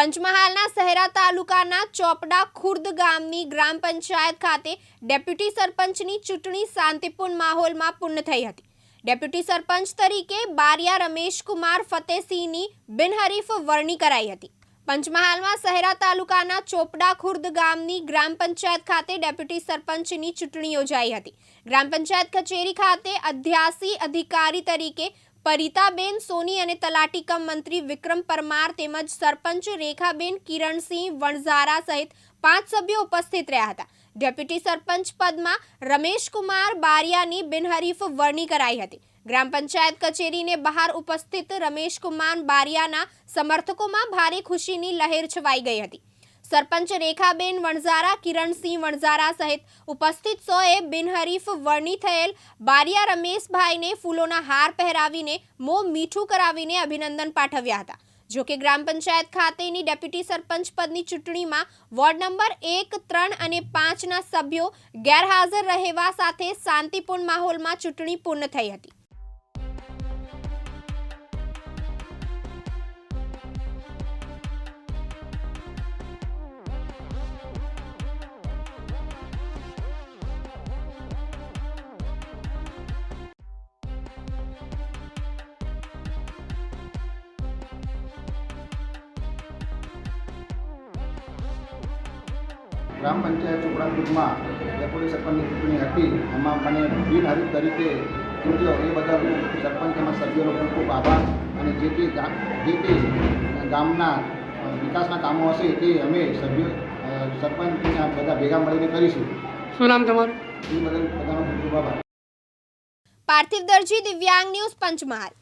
પંચમહાલના શહેરા તાલુકાના ચોપડા ખુર્દ ગામની ગ્રામ પંચાયત ખાતે ડેપ્યુટી સરપંચની ચૂંટણી શાંતિપૂર્ણ માહોલમાં પૂર્ણ થઈ હતી. ડેપ્યુટી સરપંચ તરીકે બારિયા રમેશકુમાર ફતેસિંહની બિનહરીફ વરણી કરાઈ હતી. પંચમહાલમાં શહેરા તાલુકાના ચોપડા ખુર્દ ગામની ગ્રામ પંચાયત ખાતે ડેપ્યુટી સરપંચની ચૂંટણી યોજાઈ હતી. ગ્રામ પંચાયત કચેરી ખાતે અધ્યાસી અધિકારી તરીકે પરિતાબેન સોની અને તલાટી કમ મંત્રી વિક્રમ પરમાર તેમજ સરપંચ રેખાબેન કિરણસિંહ વણઝારા સહિત પાંચ સભ્યો ઉપસ્થિત રહ્યા હતા. ડેપ્યુટી સરપંચ પદમાં રમેશકુમાર બારિયાની બિનહરીફ વરણી કરાઈ હતી. ગ્રામ પંચાયત કચેરીને બહાર ઉપસ્થિત રમેશકુમાર બારિયાના સમર્થકોમાં ભારે ખુશીની લહેર છવાઈ ગઈ હતી. સરપંચ રેખાબેન વણઝારા, કિરણસિંહ વણઝારા સહિત ઉપસ્થિત સૌએ બિનહરીફ વરણી થયેલ બારિયા રમેશભાઈને ફૂલોના હાર પહેરાવીને મોં મીઠું કરાવીને અભિનંદન પાઠવ્યા હતા. જોકે ગ્રામ પંચાયત ખાતેની ડેપ્યુટી સરપંચ પદની ચૂંટણીમાં વોર્ડ નંબર એક, ત્રણ અને પાંચના સભ્યો ગેરહાજર રહેવા સાથે શાંતિપૂર્ણ માહોલમાં ચૂંટણી પૂર્ણ થઈ હતી. ગ્રામ પંચાયત ચોપડા ગ્રુપમાં ડેપ્યુટી સરપંચની ચૂંટણી હતી. એમાં મને બિનહરીફ તરીકે ચૂંટ્યો. એ બદલ સરપંચ તેમજ સભ્યોનો ખૂબ ખૂબ આભાર. અને જે તે જે તે ગામના વિકાસના કામો હશે તે અમે સભ્યો સરપંચના બધા ભેગા મળીને કરીશું. શું નામ તમારું? એ બદલ બધાનો ખૂબ ખૂબ આભાર. પાર્થિવ દરજી દિવ્યાંગ ન્યૂઝ પંચમહાલ.